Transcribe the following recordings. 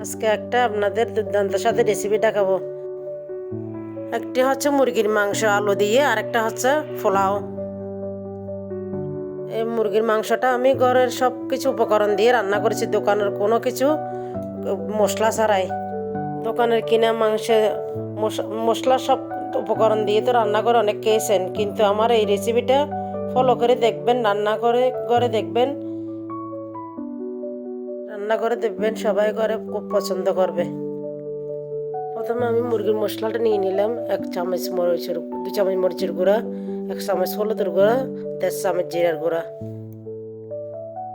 আজকে একটা আপনাদের দুর্দান্ত সাথে রেসিপি দেখাবো। একটি হচ্ছে মুরগির মাংস আলু দিয়ে আর একটা হচ্ছে পোলাও। এই মুরগির মাংসটা আমি ঘরের সব কিছু উপকরণ দিয়ে রান্না করেছি, দোকানের কোনো কিছু, মশলা ছাড়াই। দোকানের কিনা মাংসে মশ- মশলা সব উপকরণ দিয়ে তো রান্না করে অনেক খেয়েছেন, কিন্তু আমার এই রেসিপিটা ফলো করে দেখবেন, রান্না করে করে দেখবেন। রান্না করে দেখবেন, সবাই করে খুব পছন্দ করবে। প্রথমে আমি মুরগির মশলাটা নিয়ে নিলাম, এক চামচ মরিচের, দু চামচ মরিচের গুঁড়া, এক চামচ হলুদের গুঁড়া, দেড় চামচ জিরার গুঁড়া।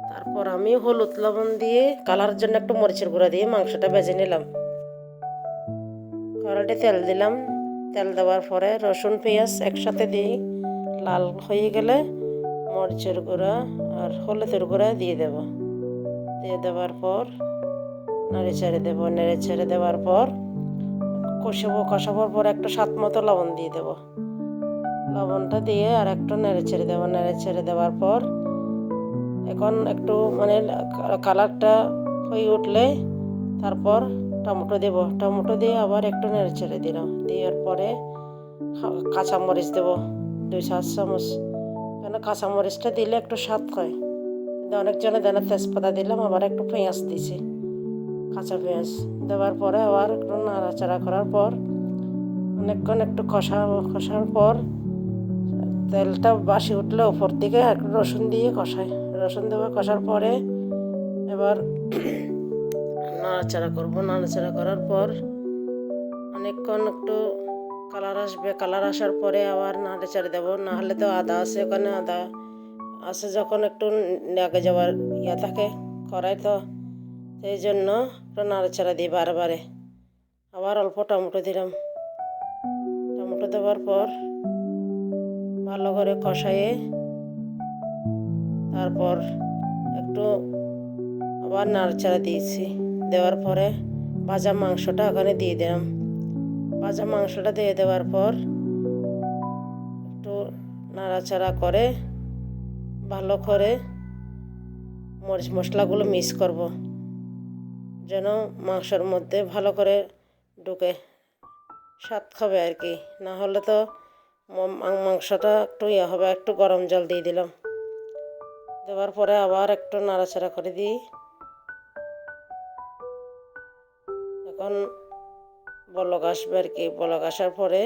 তারপর আমি হলুদ লবণ দিয়ে কালারের জন্য একটু মরিচের গুঁড়া দিয়ে মাংসটা ভেজে নিলাম। কড়াইতে তেল দিলাম। তেল দেওয়ার পরে রসুন, পেঁয়াজ একসাথে দিই। লাল হয়ে গেলে মরিচের গুঁড়া আর হলুদের গুঁড়া দিয়ে দেব। দিয়ে দেওয়ার পর, নাড়ে ছেড়ে দেবো, নেড়ে ছেড়ে দেওয়ার পর, কষাবো কষাবার পর একটা স্বাদ মতো লবণ দিয়ে দেবো। লবণটা দিয়ে আর একটু নেড়ে ছেড়ে দেবো, নেড়ে ছেড়ে দেওয়ার পর, এখন একটু মানে কালারটা হয়ে উঠলে তারপর টমেটো দেবো। টমেটো দিয়ে আবার একটু নেড়ে ছেড়ে দিলাম। দেওয়ার পরে কাঁচামরিচ দেবো, দুই চার চামচ। কেন কাঁচামরিচটা দিলে একটু স্বাদ হয়। অনেকজনে দেন তেজপাতা দিলাম, আবার একটু পেঁয়াজ দিছি, কাঁচা পেঁয়াজ। দেওয়ার পরে আবার একটু নাড়াচাড়া করার পর, অনেকক্ষণ একটু কষা, কষার পর তেলটা বাসি উঠলে ওপর দিকে একটু রসুন দিয়ে কষাই। রসুন দেওয়া কষার পরে এবার নাড়াচাড়া করব। নাড়াচাড়া করার পর অনেকক্ষণ একটু কালার আসবে। কালার আসার পরে আবার নাড়াচাড়া দেবো। না হলে তো আদা আছে, ওখানে আদা আছে যখন একটু আগে যাওয়ার ইয়া থাকে করাই তো। সেই জন্য একটু নাড়াচাড়া দিই বারে বারে আবার অল্প টমেটো দিলাম। টমেটো দেওয়ার পর ভালো করে কষাইয়ে তারপর একটু আবার নাড়াচাড়া দিয়েছি। দেওয়ার পরে ভাজা মাংসটা ওখানে দিয়ে দিলাম। ভাজা মাংসটা দিয়ে দেওয়ার পর একটু নাড়াচাড়া করে ভালো করে মরিচ মশলাগুলো মিক্স করব, যেন মাংসের মধ্যে ভালো করে ঢুকে স্বাদ খাবে আর কি। না হলে তো মাংসটা একটু ইয়ে হবে, একটু গরম জল দিয়ে দিলাম। দেওয়ার পরে আবার একটু নাড়াচাড়া করে দিই। এখন বলক আসবে আর কি, বলক আসার পরে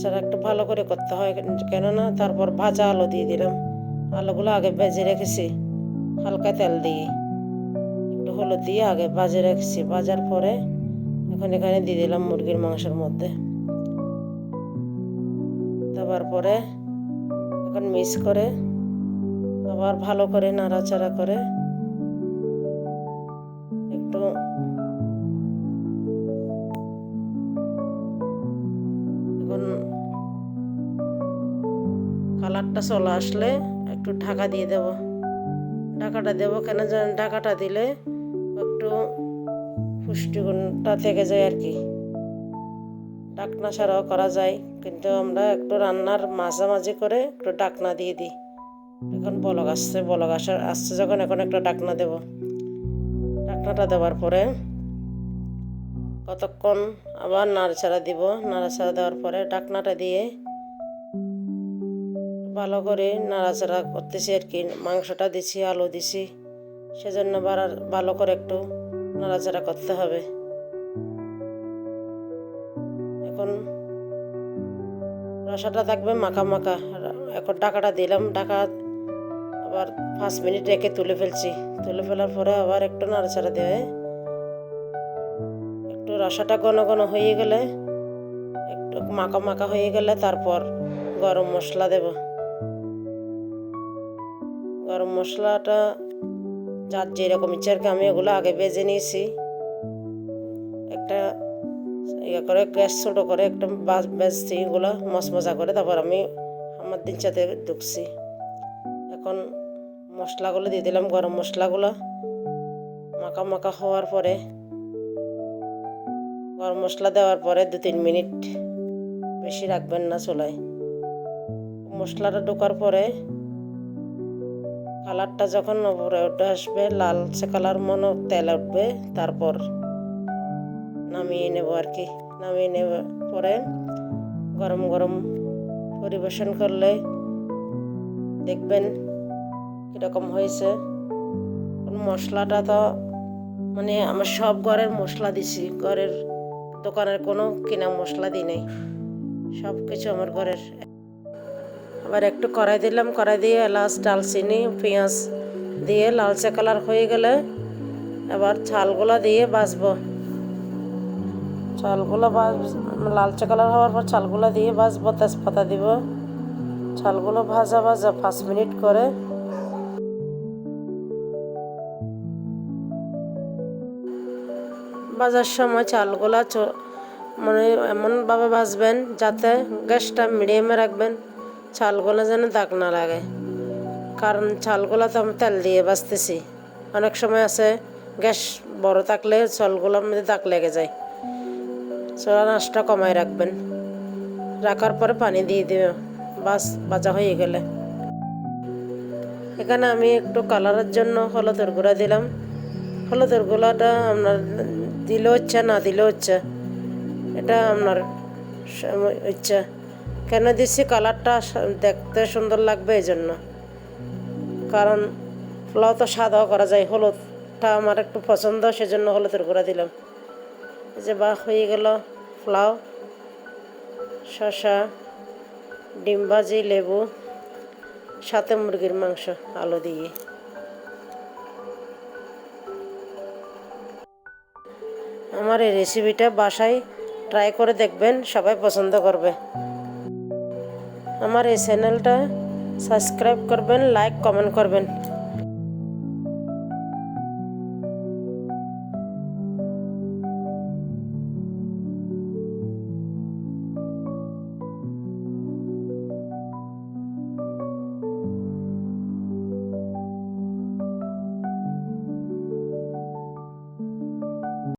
নাড়াচাড়া একটু ভালো করে করতে হয়, কেননা তারপর ভাজা আলু দিয়ে দিলাম। আলুগুলো আগে ভেজে রেখেছি, হালকা তেল দিয়ে। একটু হলুদ দিয়ে আগে ভাজে রেখেছি, ভাজার পরে এখন এখানে দিয়ে দিলাম মুরগির মাংসের মধ্যে। দেওয়ার পরে এখন মিক্স করে আবার ভালো করে নাড়াচাড়া করে কালারটা চলে আসলে একটু ঢাকা দিয়ে দেব। ঢাকাটা দেবো কেন জানেন? ঢাকাটা দিলে একটু পুষ্টিগুণটা থেকে যায় আর কি। ডাকনা ছাড়াও করা যায়, কিন্তু আমরা একটু রান্নার মাঝামাঝি করে একটু ডাকনা দিয়ে দিই। এখন বলক আসছে, বলক আসার আসছে যখন এখন একটা ডাকনা দেব। ডাকনাটা দেওয়ার পরে কতক্ষণ আবার নাড়াচাড়া দিব। নাড়াচাড়া দেওয়ার পরে ডাকনাটা দিয়ে ভালো করে নাড়াচাড়া করতেছি আর কি। মাংসটা দিছি, আলু দিছি। সেজন্য আবার ভালো করে একটু নাড়াচাড়া করতে হবে। এখন রসাটা থাকবে মাখা মাখা। এখন ডাকাটা দিলাম ডাকা আবার পাঁচ মিনিট রেখে তুলে ফেলছি। তুলে ফেলার পরে আবার একটু নাড়াচাড়া দেবে একটু রসাটা ঘন ঘন হয়ে গেলে, একটু মাখা মাখা হয়ে গেলে তারপর গরম মশলা দেব। মশলাটা, যার যেরকম ইচ্ছে আর কি আমি এগুলো আগে বেজে নিয়েছি। একটা ইয়ে করে, গ্যাস ছোটো করে একটা বাজ বেজছি এগুলো, মশমশা করে, তারপর আমি আমার দিন সাথে ঢুকছি এখন মশলাগুলো দিয়ে দিলাম, গরম মশলাগুলো। মাখা মাখা হওয়ার পরে, গরম মশলা দেওয়ার পরে দু তিন মিনিট বেশি রাখবেন না চুলায়। মশলাটা ঢোকার পরে কালারটা যখন উপরে উঠে আসবে লালচে কালার মনে তেল উঠবে। তারপর নামিয়ে নেব আর কি। নামিয়ে নেব পরে গরম গরম পরিবেশন করলে দেখবেন কীরকম হয়েছে। মশলাটা তো মানে আমার সব ঘরের মশলা দিছি। ঘরের দোকানের কোনো কিনা মশলা দিই নাই। সব কিছু আমার ঘরের আবার একটু কড়াই দিলাম, কড়াই দিয়ে এলাচ, ডালচিনি, পেঁয়াজ দিয়ে লালচে কালার হয়ে গেলে এবার চালগুলো দিয়ে বাছবো চালগুলো লালচে কালার হওয়ার পর চালগুলো দিয়ে বাছবো তেজপাতা দিব। চালগুলো ভাজা ভাজা পাঁচ মিনিট করে। ভাজার সময় চালগুলা মানে এমনভাবে ভাজবেন যাতে গ্যাসটা মিডিয়ামে রাখবেন। চালগুলো যেন দাগ না লাগে। কারণ চালগুলো তো আমি তেল দিয়ে ভাজতেছি। অনেক সময় আছে, গ্যাস বড় থাকলে চালগুলোর মধ্যে দাগ লেগে যায়। চোরা নাচটা কমায় রাখবেন। রাখার পরে পানি দিয়ে দেবে বাস, ভাজা হয়ে গেলে। এখানে আমি একটু কালারের জন্য হলুদের গুঁড়া দিলাম। হলুদের গুঁড়াটা আপনার দিলে হচ্ছে না দিলে হচ্ছে এটা আপনার ইচ্ছা। কেন দিচ্ছি কালারটা দেখতে সুন্দর লাগবে এই জন্য। কারণ পোলাও তো সাদাও করা যায়, হলুদটা আমার একটু পছন্দ, সেজন্য হলুদের গুঁড়া দিলাম। যে বা হয়ে গেল পোলাও, শসা, ডিম ভাজি, লেবু, সাথে মুরগির মাংস, আলু দিয়ে। আমার এই রেসিপিটা বাসায় ট্রাই করে দেখবেন, সবাই পছন্দ করবে। আমার এই চ্যানেলটা সাবস্ক্রাইব করবেন লাইক কমেন্ট করবেন